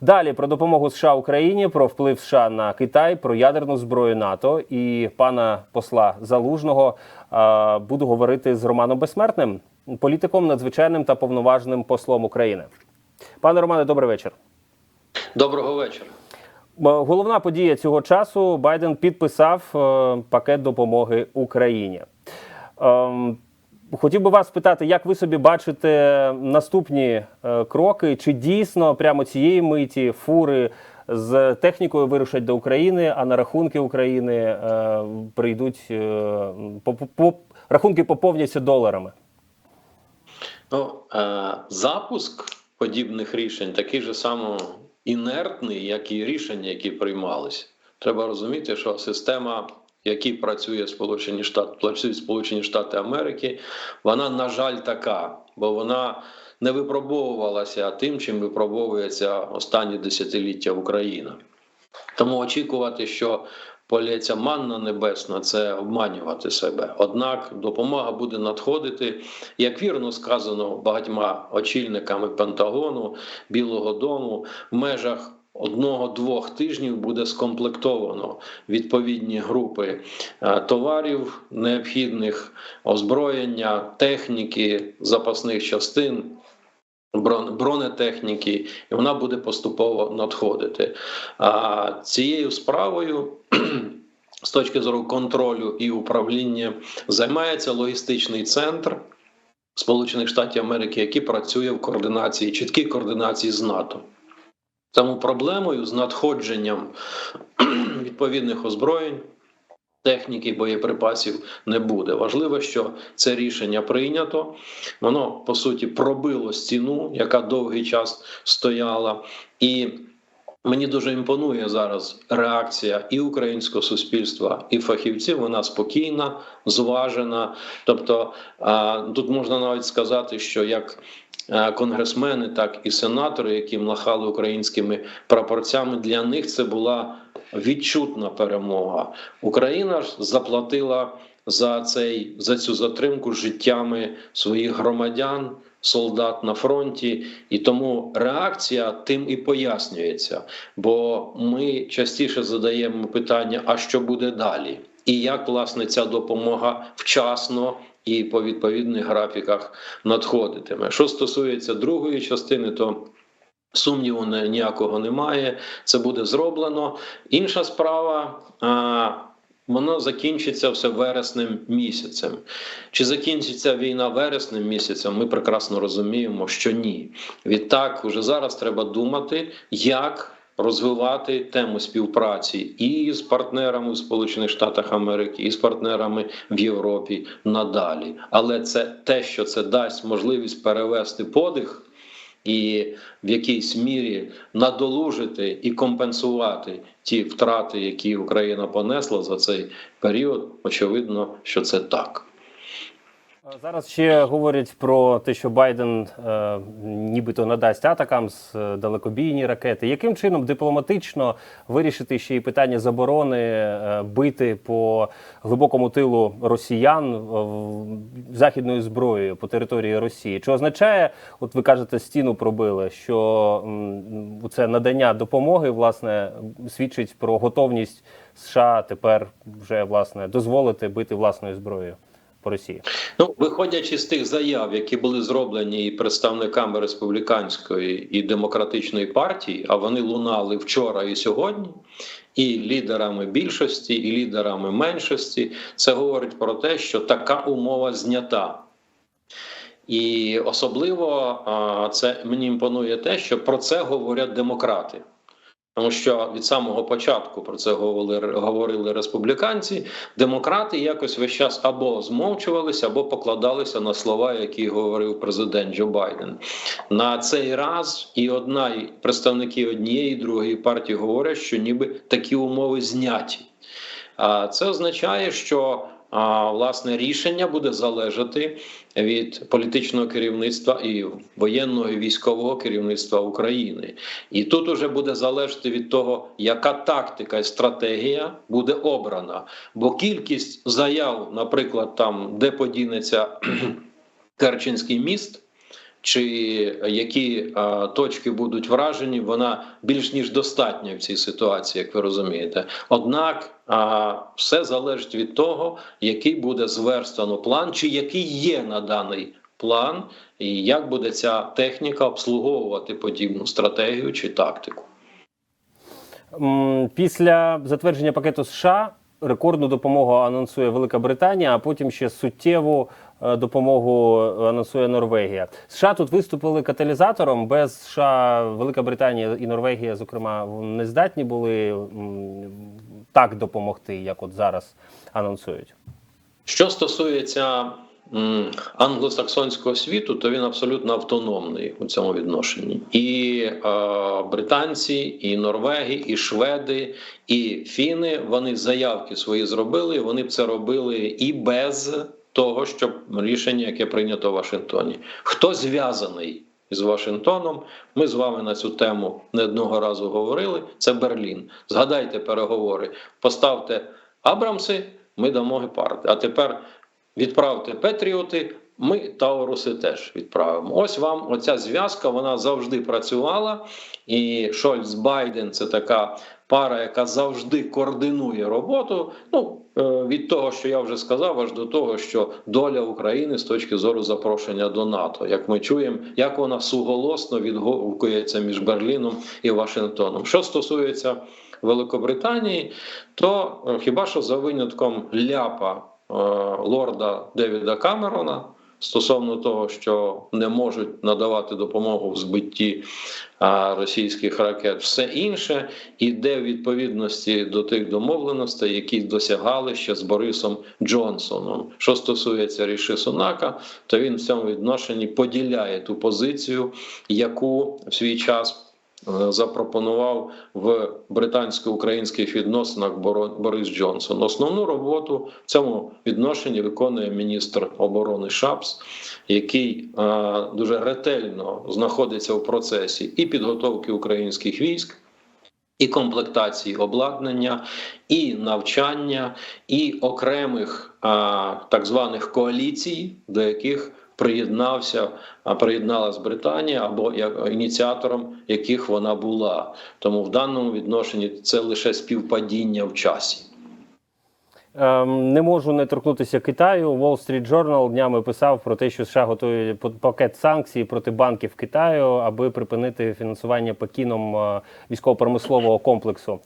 Далі про допомогу США Україні, про вплив США на Китай, про ядерну зброю НАТО і пана посла Залужного буду говорити з Романом Безсмертним, політиком, надзвичайним та повноважним послом України. Пане Романе, добрий вечір. Доброго вечора. Головна подія цього часу Байден підписав е, пакет допомоги Україні. Хотів би вас спитати, як ви собі бачите наступні е, кроки? Чи дійсно прямо цієї миті фури з технікою вирушать до України, а на рахунки України е, прийдуть е, по, по, рахунки поповняться доларами? Ну, е, запуск подібних рішень такий же само інертний, як і рішення, які приймалися. Треба розуміти, що система, якій працює Сполучені Штати, працюють Сполучені Штати Америки, вона, на жаль, така, бо вона не випробовувалася тим, чим випробовується останні десятиліття Україна. Тому очікувати, що полється манна небесна, це обманювати себе. Однак допомога буде надходити, як вірно сказано багатьма очільниками Пентагону, Білого Дому, в межах. Одного-двох тижнів буде скомплектовано відповідні групи е, товарів необхідних, озброєння, техніки, запасних частин бронетехніки, і вона буде поступово надходити. А цією справою. З точки зору контролю і управління займається логістичний центр Сполучених Штатів Америки, який працює в координації, чіткій координації з НАТО. Тому проблемою з надходженням відповідних озброєнь, техніки, боєприпасів не буде. Важливо, що це рішення прийнято. Воно по суті пробило стіну, яка довгий час стояла, і мені дуже імпонує зараз реакція і українського суспільства, і фахівців. Вона спокійна, зважена. Тобто тут можна навіть сказати, що як конгресмени, так і сенатори, які махали українськими прапорцями, для них це була відчутна перемога. Україна ж заплатила за цей за цю затримку життями своїх громадян. Солдат на фронті, і тому реакція тим і пояснюється. Бо ми частіше задаємо питання: а що буде далі? І як власне ця допомога вчасно і по відповідних графіках надходитиме? Що стосується другої частини, то Сумніву ніякого немає. Це буде зроблено. Інша справа. А, Воно закінчиться все вереснем місяцем. Чи закінчиться війна вереснем місяцем? Ми прекрасно розуміємо, що ні. Відтак, вже зараз треба думати, як розвивати тему співпраці і з партнерами в Сполучених Штатах Америки, і з партнерами в Європі надалі. Але це те, що це дасть можливість перевести подих і в якійсь мірі надолужити і компенсувати ті втрати, які Україна понесла за цей період. Очевидно, що це так. Зараз ще говорять про те, що Байден е, нібито надасть атакам з е, далекобійні ракети. Яким чином дипломатично вирішити ще й питання заборони е, бити по глибокому тилу росіян е, західною зброєю по території Росії? Чи означає, от ви кажете, стіну пробили, що м, це надання допомоги власне свідчить про готовність США тепер вже власне дозволити бити власною зброєю по Росії? Ну, виходячи з тих заяв, які були зроблені представниками республіканської і демократичної партії, а вони лунали вчора і сьогодні, і лідерами більшості, і лідерами меншості, це говорить про те, що така умова знята. І особливо це мені імпонує те, що про це говорять демократи. Тому що від самого початку про це говорили, говорили республіканці, демократи якось весь час або змовчувалися, або покладалися на слова, які говорив президент Джо Байден. На цей раз і одна і представники однієї і другої партії говорять, що ніби такі умови зняті. А це означає, що а, власне рішення буде залежати від політичного керівництва і воєнного і військового керівництва України. І тут уже буде залежати від того, яка тактика і стратегія буде обрана. Бо кількість заяв, наприклад, там де подінеться Керченський міст. Чи які а, точки будуть вражені, вона більш ніж достатня в цій ситуації, як ви розумієте. Однак а, все залежить від того, який буде зверстано план, чи який є на даний план, і як буде ця техніка обслуговувати подібну стратегію чи тактику. Після затвердження пакету США рекордну допомогу анонсує Велика Британія, а потім ще суттєву е, допомогу анонсує Норвегія. США тут виступили каталізатором. Без США Велика Британія і Норвегія, зокрема, не здатні були так допомогти, як от зараз анонсують. Що стосується англосаксонського світу, то він абсолютно автономний у цьому відношенні. І е, британці, і норвеги, і шведи, і фіни вони заявки свої зробили. Вони б це робили і без того, щоб рішення, яке прийнято в Вашингтоні. Хто зв'язаний? З Вашингтоном ми з вами на цю тему не одного разу говорили. Це Берлін. Згадайте переговори. Поставте Абрамси, ми дамо гепарди. А тепер відправте Петріоти, ми Тауруси теж відправимо. Ось вам оця зв'язка, вона завжди працювала. І Шольц Байден це така пара, яка завжди координує роботу. Ну е, від того, що я вже сказав, аж до того, що доля України з точки зору запрошення до НАТО, як ми чуємо, як вона суголосно відгукується між Берліном і Вашингтоном. Що стосується Великобританії, то е, хіба що за винятком ляпа е, лорда Девіда Камерона стосовно того, що не можуть надавати допомогу в збитті російських ракет, все інше іде в відповідності до тих домовленостей, які досягали ще з Борисом Джонсоном. Що стосується Ріші Сунака, то він в цьому відношенні поділяє ту позицію, яку в свій час. Е, Запропонував в британсько-українських відносинах Борис Джонсон. Основну роботу в цьому відношенні виконує міністр оборони Шапс, який е, дуже ретельно знаходиться в процесі і підготовки українських військ. І комплектації обладнання, і навчання, і окремих а, так званих коаліцій, до яких приєднався, приєдналась Британія або як ініціатором яких вона була. Тому в даному відношенні це лише співпадіння в часі. Ем, Не можу не торкнутися Китаю. Wall Street Journal днями писав про те, що США готує пакет санкцій проти банків Китаю, аби припинити фінансування Пекіном е, військово-промислового комплексу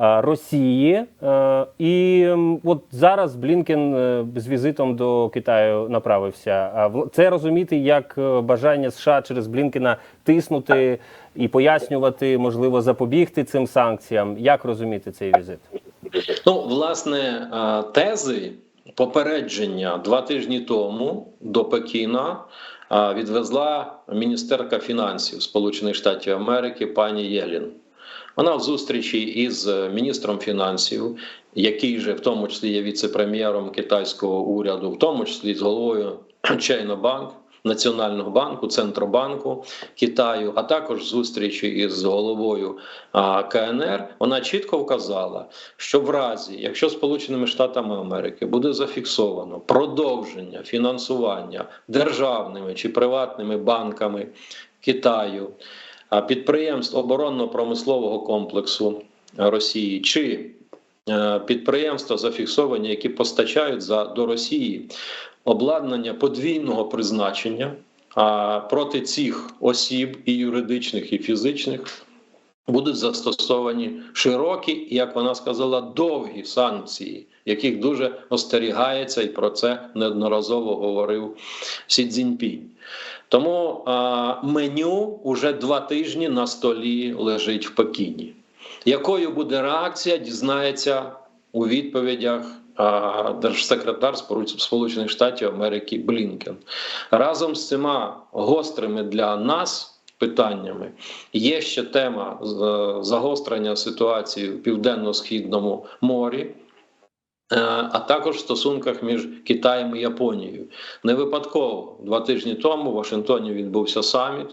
е, Росії. Е, І от зараз Блінкен з візитом до Китаю направився. Це розуміти як бажання США через Блінкена тиснути і пояснювати, можливо, запобігти цим санкціям. Як розуміти цей візит? Ну, власне, е, тези попередження два тижні тому до Пекіна е, відвезла міністерка фінансів Сполучених Штатів Америки пані Єлін. Вона в зустрічі із міністром фінансів, який же в тому числі є віце-прем'єром китайського уряду, в тому числі з головою Bank, Національного банку, Центробанку Китаю, а також зустрічі із головою КНР, вона чітко вказала, що в разі, якщо Сполученими Штатами Америки буде зафіксовано продовження фінансування державними чи приватними банками Китаю, підприємств оборонно-промислового комплексу Росії чи е, підприємства зафіксовані, які постачають за до Росії обладнання подвійного призначення проти цих осіб і юридичних, і фізичних будуть застосовані широкі, як вона сказала, довгі санкції, яких дуже остерігається, і про це неодноразово говорив Сі Цзіньпінь. Тому а, меню уже два тижні на столі лежить в Пекіні. Якою буде реакція, дізнається у відповідях держсекретар Сполучених Штатів Америки Блінкен. Разом з цими гострими для нас питаннями є ще тема загострення ситуації в південно-східному морі. е, А також в стосунках між Китаєм і Японією. Не випадково два тижні тому в Вашингтоні відбувся саміт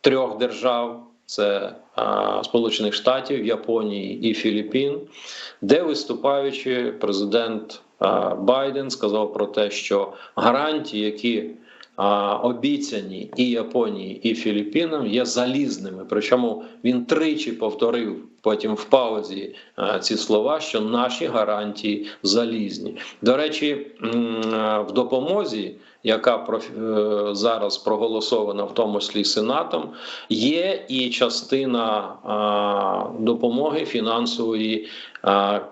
трьох держав: це Сполучених Штатів, Японії і Філіппін, де виступаючи, президент Байден сказав про те, що гарантії, які обіцяні і Японії, і Філіппінам, є залізними. Причому він тричі повторив потім в паузі ці слова, що наші гарантії залізні. До речі, в допомозі, яка е, зараз проголосована, в тому числі Сенатом, є і частина допомоги фінансової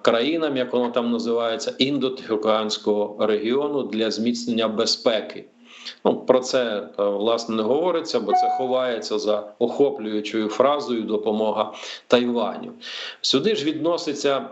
країнам, як воно там називається, індотихоокеанського регіону для зміцнення безпеки. Ну, про це е, власне не говориться, бо це ховається за охоплюючою фразою допомога Тайваню. Сюди ж відноситься.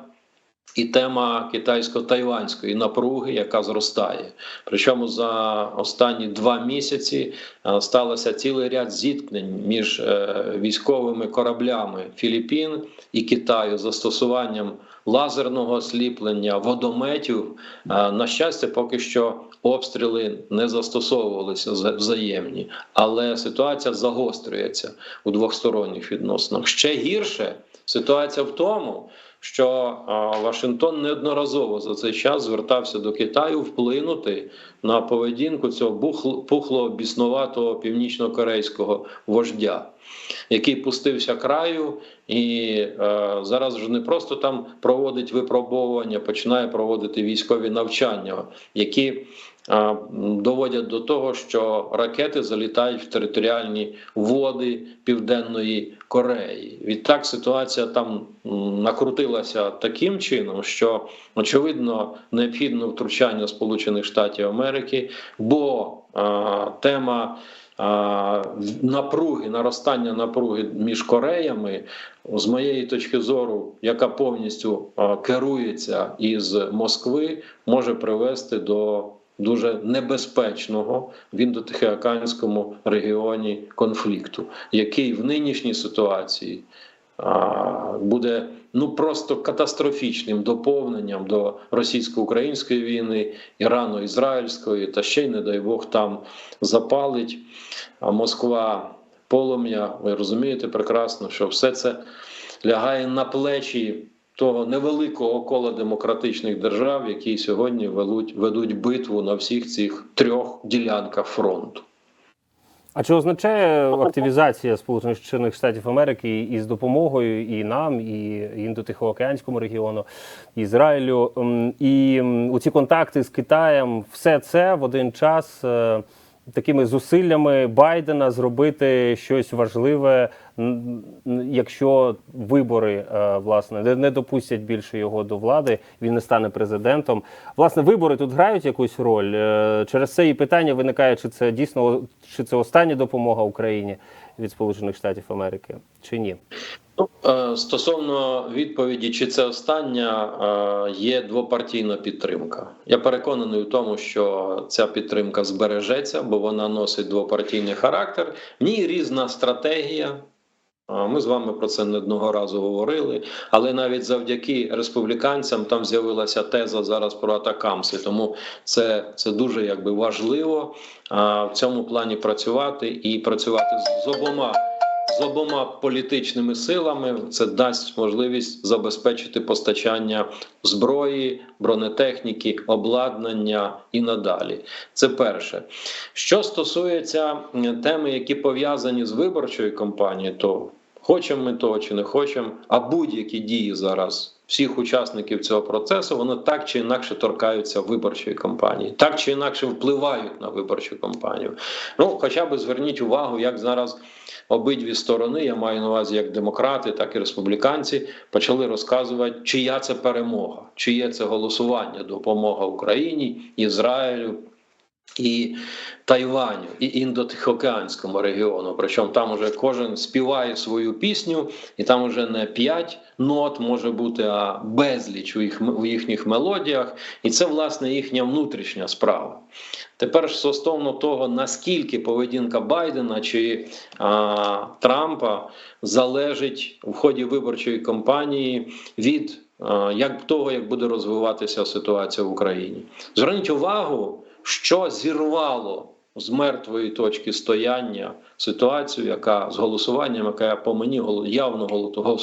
І тема китайсько-тайванської напруги, яка зростає. Причому за останні два місяці е, сталося цілий ряд зіткнень між е, військовими кораблями Філіппін і Китаю застосуванням лазерного осліплення, водометів. Е, На щастя, поки що обстріли не застосовувалися вза- взаємні, але ситуація загострюється у двосторонніх відносинах. Ще гірше ситуація в тому, що Вашингтон неодноразово за цей час звертався до Китаю вплинути на поведінку цього пухлого біснуватого північно-корейського вождя, який пустився краю і е, зараз вже не просто там проводить випробовування, починає проводити військові навчання, які доводять до того, що ракети залітають в територіальні води Південної Кореї. Відтак ситуація там накрутилася таким чином, що очевидно необхідно втручання Сполучених Штатів Америки, бо е, тема. Напруги, наростання напруги між Кореями, з моєї точки зору, яка повністю керується із Москви, може привести до дуже небезпечного в індотихоокеанському регіоні конфлікту, який в нинішній ситуації буде ну просто катастрофічним доповненням до російсько-української війни, ірано-ізраїльської, та ще й, не дай Бог, там запалить Москва полум'я. Ви розумієте прекрасно, що все це лягає на плечі того невеликого кола демократичних держав, які сьогодні ведуть, ведуть битву на всіх цих трьох ділянках фронту. А чи означає активізація Сполучених Штатів Америки із допомогою і нам, і індотихоокеанському регіону, і Ізраїлю, і у ці контакти з Китаєм, все це в один час е, такими зусиллями Байдена зробити щось важливе, якщо вибори е, власне не- не допустять більше його до влади, він не стане президентом. Власне, вибори тут грають якусь роль. Е, Через це і питання виникає, чи це дійсно чи це остання допомога Україні від Сполучених Штатів Америки, чи ні? Е, Стосовно відповіді, чи це остання, е, є двопартійна підтримка. Я переконаний у тому, що ця підтримка збережеться, бо вона носить двопартійний характер. В ній різна стратегія. Е, Ми з вами про це не одного разу говорили, але навіть завдяки республіканцям там з'явилася теза зараз про атакамси. Тому це, це дуже якби важливо в цьому плані працювати і працювати з обома з обома політичними силами це дасть можливість забезпечити постачання зброї, бронетехніки, обладнання і надалі. Це перше. Що стосується теми, які пов'язані з виборчою кампанією, то хочемо ми того чи не хочемо, а будь-які дії зараз. Всіх учасників цього процесу вони так чи інакше торкаються виборчої кампанії, так чи інакше впливають на виборчу кампанію. Ну, хоча б зверніть увагу, як зараз обидві сторони, я маю на увазі як демократи, так і республіканці, почали розказувати, чия це перемога, чиє це голосування, допомога Україні, Ізраїлю. І Тайваню, і індотихоокеанському регіону. Причому там уже кожен співає свою пісню, і там уже не п'ять нот може бути, а безліч у, їх, у їхніх мелодіях. І це, власне, їхня внутрішня справа. Тепер ж стосовно того, наскільки поведінка Байдена чи а, Трампа залежить в ході виборчої кампанії від а, як того, як буде розвиватися ситуація в Україні. Зверніть увагу, що зірвало з мертвої точки стояння ситуацію, яка з голосуванням, яка по мені явно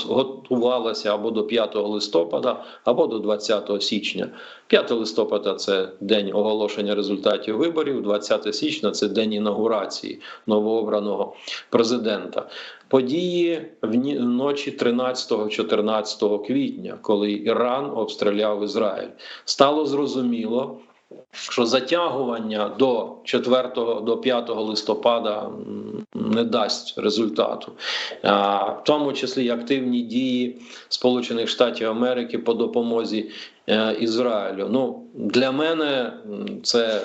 готувалася або до 5 листопада, або до 20 січня. 5 листопада це день оголошення результатів виборів, 20 січня це день інаугурації новообраного президента. Події в ні- ночі 13-14 квітня, коли Іран обстріляв Ізраїль, стало зрозуміло, що затягування до 4 до 5 листопада не дасть результату, в тому числі активні дії Сполучених Штатів Америки по допомозі е, Ізраїлю. Ну для мене це.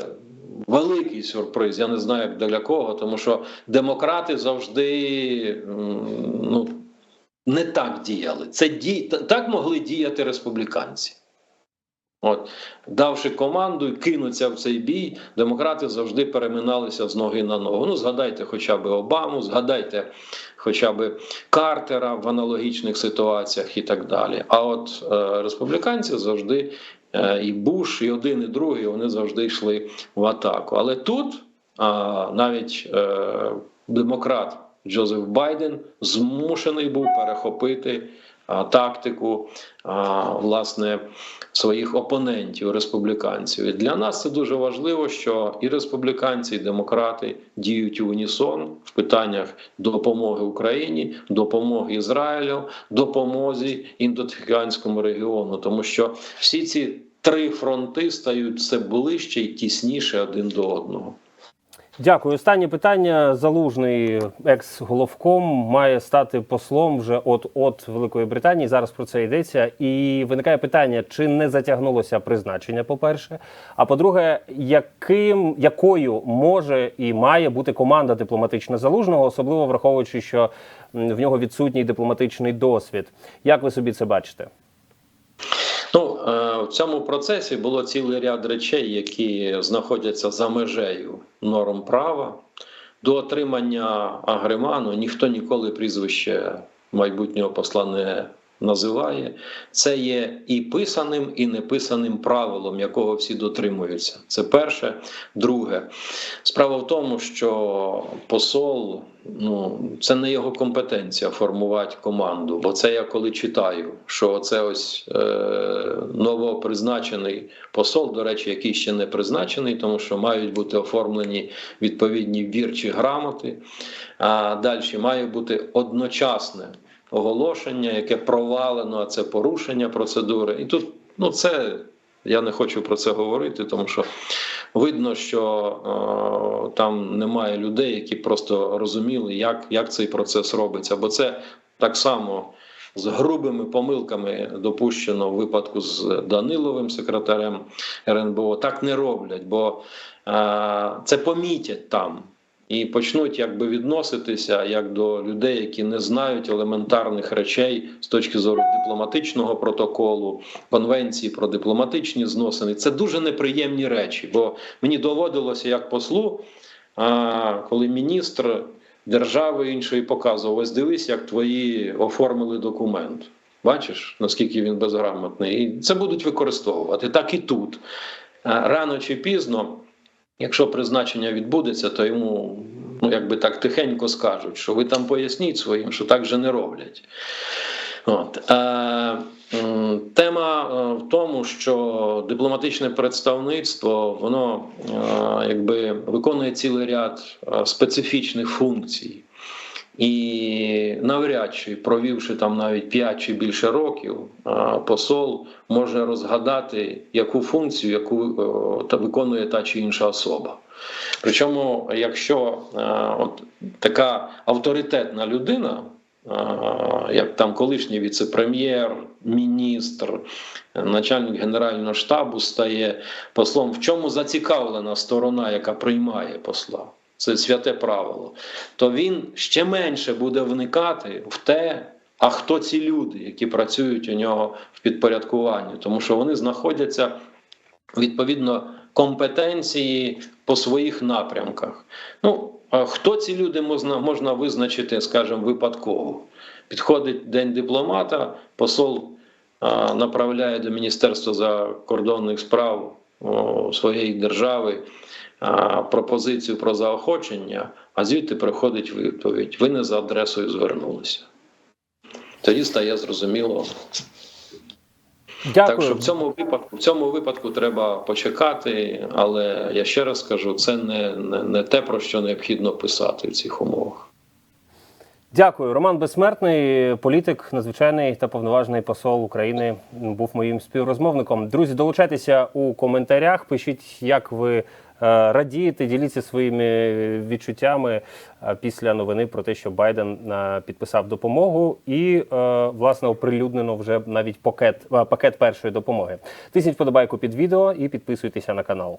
Великий сюрприз, я не знаю як для кого, тому що демократи завжди ну, не так діяли. Це ді... так могли діяти республіканці. От, давши команду кинуться в цей бій, демократи завжди переминалися з ноги на ногу. Ну, згадайте хоча б Обаму, згадайте хоча б Картера в аналогічних ситуаціях і так далі. А от е, республіканці завжди, е, і Буш, і один, і другий, вони завжди йшли в атаку. Але тут а, навіть е, демократ Джозеф Байден змушений був перехопити тактику власне своїх опонентів, республіканців. І для нас це дуже важливо, що і республіканці, і демократи діють у унісон в питаннях допомоги Україні, допомоги Ізраїлю, допомозі індотихіанському регіону, тому що всі ці три фронти стають все ближче і тісніше один до одного. Дякую. Останнє питання. Залужний екс-головком має стати послом вже от от Великої Британії. Зараз про це йдеться. І виникає питання: чи не затягнулося призначення? По-перше, а по-друге, яким якою може і має бути команда дипломатична залужного, особливо враховуючи, що в нього відсутній дипломатичний досвід. Як ви собі це бачите? Ну е, в цьому процесі було цілий ряд речей, які знаходяться за межею норм права. До отримання агреману ніхто ніколи прізвище майбутнього посла не називає. Це є і писаним, і неписаним правилом, якого всі дотримуються. Це перше. Друге, справа в тому, що посол ну це не його компетенція формувати команду. Бо це я коли читаю, що це ось е, новопризначений посол, до речі, який ще не призначений, тому що мають бути оформлені відповідні вірчі грамоти. А далі має бути одночасне оголошення, яке провалено, а це порушення процедури. І тут ну це я не хочу про це говорити, тому що видно, що е, там немає людей, які просто розуміли, як, як цей процес робиться. Бо це так само з грубими помилками допущено в випадку з Даниловим, секретарем РНБО. Так не роблять, бо е, це помітять там. І почнуть якби відноситися як до людей, які не знають елементарних речей з точки зору дипломатичного протоколу, конвенції про дипломатичні зносини. Це дуже неприємні речі. Бо мені доводилося як послу, коли міністр держави іншої показував: ось дивись, як твої оформили документ. Бачиш, наскільки він безграмотний, і це будуть використовувати так і тут. Рано чи пізно. Якщо призначення відбудеться, то йому ну якби так тихенько скажуть, що ви там поясніть своїм, що так же не роблять. От. Е, тема е, в тому, що дипломатичне представництво воно е, якби виконує цілий ряд е, специфічних функцій. І навряд чи провівши там навіть 5 чи більше років, посол може розгадати яку функцію, яку е, та виконує та чи інша особа. Причому, якщо е, от така авторитетна людина, як там колишній віце-прем'єр, міністр, начальник генерального штабу стає послом, в чому зацікавлена сторона, яка приймає посла? Це святе правило, то він ще менше буде вникати в те, а хто ці люди, які працюють у нього в підпорядкуванні, тому що вони знаходяться відповідно компетенції по своїх напрямках. Ну, хто ці люди можна, можна визначити, скажімо, випадково? Підходить день дипломата, посол а, направляє до Міністерства закордонних справ своєї держави пропозицію про заохочення, а звідти приходить відповідь: ви не за адресою звернулися. Тоді стає зрозуміло. Дякую. Так що в цьому випадку, в цьому випадку треба почекати, але я ще раз скажу, це не, не, не те, про що необхідно писати в цих умовах. Дякую. Роман Безсмертний, політик, надзвичайний та повноважний посол України, був моїм співрозмовником. Друзі, долучайтеся у коментарях. Пишіть, як ви е, радієте, діліться своїми відчуттями е, після новини про те, що Байден е, підписав допомогу, і власне оприлюднено вже навіть пакет, пакет першої допомоги. Тисніть вподобайку під відео і підписуйтеся на канал.